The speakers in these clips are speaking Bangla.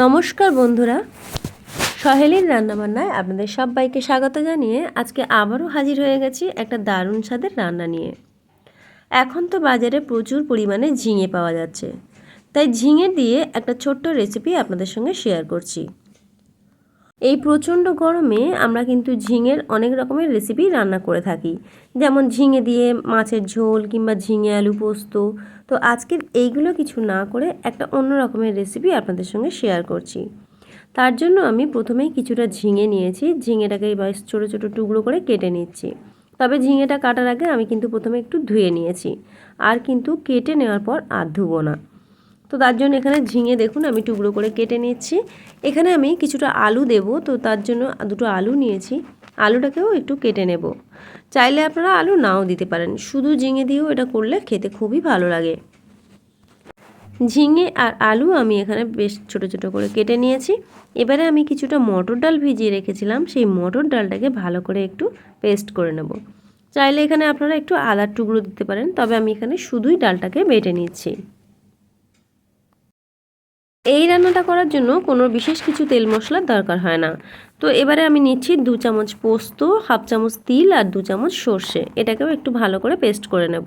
নমস্কার বন্ধুরা। সহেলির রান্নাবান্নায় আপনাদের সবাইকে স্বাগত জানিয়ে আজকে আবারও হাজির হয়ে গেছি একটা দারুণ স্বাদের রান্না নিয়ে। এখন তো বাজারে প্রচুর পরিমাণে ঝিঙে পাওয়া যাচ্ছে। তাই ঝিঙে দিয়ে একটা ছোট্ট রেসিপি আপনাদের সঙ্গে শেয়ার করছি। এই প্রচণ্ড গরমে আমরা কিন্তু ঝিঙের অনেক রকমের রেসিপি রান্না করে থাকি। যেমন ঝিঙে দিয়ে মাছের ঝোল কিংবা ঝিঙে আলু পোস্ত। তো আজকের এইগুলো কিছু না করে একটা অন্য রকমের রেসিপি আপনাদের সঙ্গে শেয়ার করছি। তার জন্য আমি প্রথমেই কিছুটা ঝিঙে নিয়েছি। ঝিঙেটাকে বেশ ছোটো ছোটো টুকরো করে কেটে নিচ্ছি। তবে ঝিঙেটা কাটার আগে আমি কিন্তু প্রথমে একটু ধুয়ে নিয়েছি। আর কিন্তু কেটে নেওয়ার পর আর ধুবো না। তো তার জন্য এখানে ঝিঙে দেখুন, আমি টুকরো করে কেটে নিচ্ছি। এখানে আমি কিছুটা আলু দেব, তো তার জন্য দুটো আলু নিয়েছি। আলুটাকেও একটু কেটে নেব। চাইলে আপনারা আলু নাও দিতে পারেন, শুধু ঝিঙে দিয়েও এটা করলে খেতে খুবই ভালো লাগে। ঝিঙে আর আলু আমি এখানে বেশ ছোট ছোট করে কেটে নিয়েছি। এবারে আমি কিছুটা মটর ডাল ভিজিয়ে রেখেছিলাম, সেই মটর ডালটাকে ভালো করে একটু পেস্ট করে নেব। চাইলে এখানে আপনারা একটু আদার টুকরো দিতে পারেন, তবে আমি এখানে শুধুই ডালটাকে বেটে নিচ্ছি। এই রান্নাটা করার জন্য কোনো বিশেষ কিছু তেল মশলার দরকার হয় না। তো এবারে আমি নিচ্ছি দু চামচ পোস্ত, হাফ চামচ তিল আর দু চামচ সর্ষে। এটাকেও একটু ভালো করে পেস্ট করে নেব।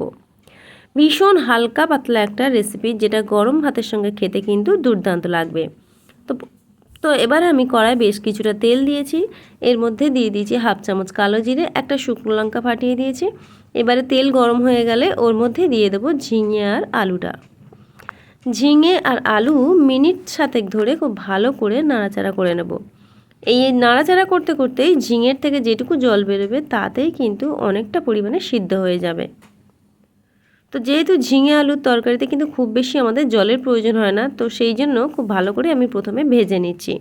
ভীষণ হালকা পাতলা একটা রেসিপি, যেটা গরম ভাতের সঙ্গে খেতে কিন্তু দুর্দান্ত লাগবে। তো তো এবারে আমি কড়াই বেশ কিছুটা তেল দিয়েছি। এর মধ্যে দিয়ে দিয়েছি হাফ চামচ কালো জিরে, একটা শুকনো লঙ্কা ফাটিয়ে দিয়েছি। এবারে তেল গরম হয়ে গেলে ওর মধ্যে দিয়ে দেবো ঝিঙে আর আলুটা। ঝিঙে আর আলু মিনিট সাতেক ধরে খুব ভালো করে নাড়াচাড়া করে নেব। এই নাড়াচাড়া করতে করতেই ঝিঙের থেকে যেটুকু জল বেরোবে তাতেই কিন্তু অনেকটা পরিমাণে সিদ্ধ হয়ে যাবে। তো যেহেতু ঝিঙে আলুর তরকারিতে কিন্তু খুব বেশি আমাদের জলের প্রয়োজন হয় না, তো সেই জন্য খুব ভালো করে আমি প্রথমে ভেজে নিচ্ছি।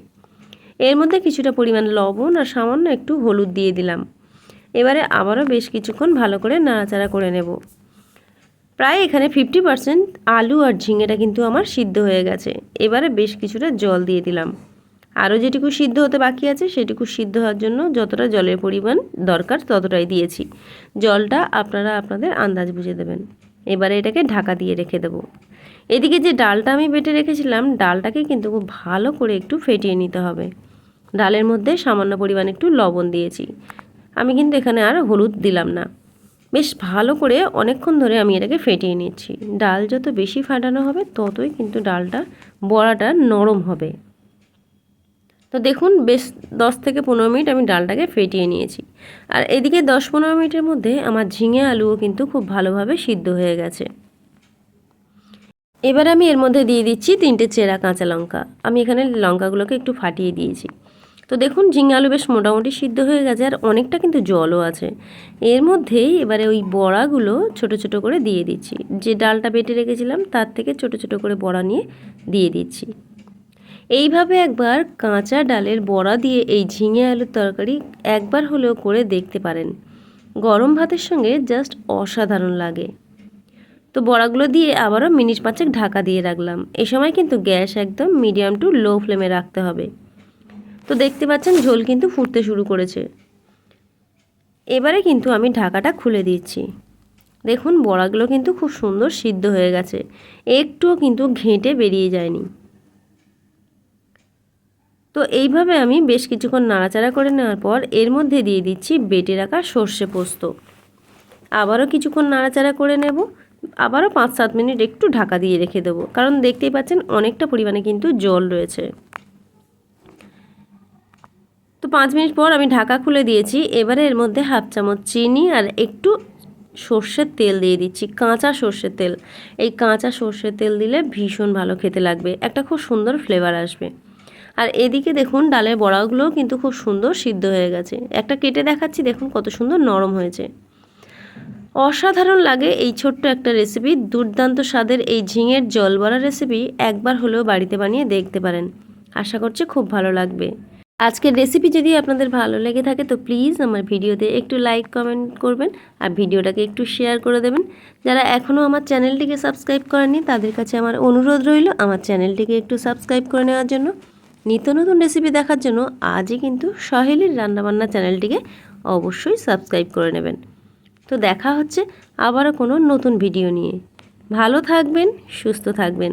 এর মধ্যে কিছুটা পরিমাণ লবণ আর সামান্য একটু হলুদ দিয়ে দিলাম। এবারে আবারও বেশ কিছুক্ষণ ভালো করে নাড়াচাড়া করে নেব। প্রায় এখানে ফিফটি পারসেন্ট আলু আর ঝিঙেটা কিন্তু আমার সিদ্ধ হয়ে গেছে। এবারে বেশ কিছুটা জল দিয়ে দিলাম। আরও যেটুকু সিদ্ধ হতে বাকি আছে, সেটুকু সিদ্ধ হওয়ার জন্য যতটা জলের পরিমাণ দরকার ততটাই দিয়েছি। জলটা আপনারা আপনাদের আন্দাজ বুঝে দেবেন। এবারে এটাকে ঢাকা দিয়ে রেখে দেবো। এদিকে যে ডালটা আমি বেটে রেখেছিলাম, ডালটাকে কিন্তু খুব ভালো করে একটু ফেটিয়ে নিতে হবে। ডালের মধ্যে সামান্য পরিমাণ একটু লবণ দিয়েছি। আমি কিন্তু এখানে আর হলুদ দিলাম না। বেশ ভালো করে অনেকক্ষণ ধরে আমি এটাকে ফেটিয়ে নিচ্ছি। ডাল যত বেশি ফাটানো হবে, ততই কিন্তু ডালটা বড়াটা নরম হবে। তো দেখুন, বেশ দশ থেকে পনেরো মিনিট আমি ডালটাকে ফেটিয়ে নিয়েছি। আর এদিকে দশ পনেরো মিনিটের মধ্যে আমার ঝিঙে আলুও কিন্তু খুব ভালোভাবে সিদ্ধ হয়ে গেছে। এবার আমি এর মধ্যে দিয়ে দিচ্ছি তিনটে চেরা কাঁচা লঙ্কা। আমি এখানে লঙ্কাগুলোকে একটু ফাটিয়ে দিয়েছি। তো দেখুন, ঝিঙে আলু বেশ মোটামুটি সিদ্ধ হয়ে গেছে আর অনেকটা কিন্তু জলও আছে। এর মধ্যেই এবারে ওই বড়াগুলো ছোট ছোট করে দিয়ে দিচ্ছি। যে ডালটা বেটে রেখেছিলাম, তার থেকে ছোট ছোট করে বড়া নিয়ে দিয়ে দিচ্ছি। এইভাবে একবার কাঁচা ডালের বড়া দিয়ে এই ঝিঙে আলুর তরকারি একবার হলেও করে দেখতে পারেন। গরম ভাতের সঙ্গে জাস্ট অসাধারণ লাগে। তো বড়াগুলো দিয়ে আবারও মিনিট পাঁচেক ঢাকা দিয়ে রাখলাম। এ সময় কিন্তু গ্যাস একদম মিডিয়াম টু লো ফ্লেমে রাখতে হবে। তো দেখতে পাচ্ছেন ঝোল কিন্তু ফুটতে শুরু করেছে। এবারে কিন্তু আমি ঢাকাটা খুলে দিচ্ছি। দেখুন, বড়াগুলো কিন্তু খুব সুন্দর সিদ্ধ হয়ে গেছে। একটুও কিন্তু ঘেঁটে বেরিয়ে যায়নি। তো এইভাবে আমি বেশ কিছুক্ষণ নাড়াচাড়া করে নেওয়ার পর এর মধ্যে দিয়ে দিচ্ছি বেটে রাখা সর্ষে পোস্ত। আবারও কিছুক্ষণ নাড়াচাড়া করে নেব। আবারও পাঁচ সাত মিনিট একটু ঢাকা দিয়ে রেখে দেবো। কারণ দেখতেই পাচ্ছেন অনেকটা পরিমাণে কিন্তু জল রয়েছে। তো পাঁচ মিনিট পর আমি ঢাকা খুলে দিয়েছি। এবারে এর মধ্যে হাফ চামচ চিনি আর একটু সর্ষের তেল দিয়ে দিচ্ছি, কাঁচা সর্ষের তেল। এই কাঁচা সর্ষের তেল দিলে ভীষণ ভালো খেতে লাগবে, একটা খুব সুন্দর ফ্লেভার আসবে। আর এদিকে দেখুন, ডালের বড়াগুলোও কিন্তু খুব সুন্দর সিদ্ধ হয়ে গেছে। একটা কেটে দেখাচ্ছি, দেখুন কত সুন্দর নরম হয়েছে। অসাধারণ লাগে এই ছোট্ট একটা রেসিপি দুর্দান্ত স্বাদের এই ঝিঙের জল বড়া রেসিপি একবার হলেও বাড়িতে বানিয়ে দেখতে পারেন। আশা করছি খুব ভালো লাগবে। আজকের রেসিপি যদি আপনাদের ভালো লেগে থাকে, তো প্লিজ আমার ভিডিওতে একটু লাইক কমেন্ট করবেন আর ভিডিওটাকে একটু শেয়ার করে দেবেন। যারা এখনও আমার চ্যানেলটিকে সাবস্ক্রাইব করেননি, তাদের কাছে আমার অনুরোধ রইল আমার চ্যানেলটিকে একটু সাবস্ক্রাইব করে নেওয়ার জন্য। নিত্য নতুন রেসিপি দেখার জন্য আজই কিন্তু সহেলির রান্নাবান্না চ্যানেলটিকে অবশ্যই সাবস্ক্রাইব করে নেবেন। তো দেখা হচ্ছে আবারও কোনো নতুন ভিডিও নিয়ে। ভালো থাকবেন, সুস্থ থাকবেন।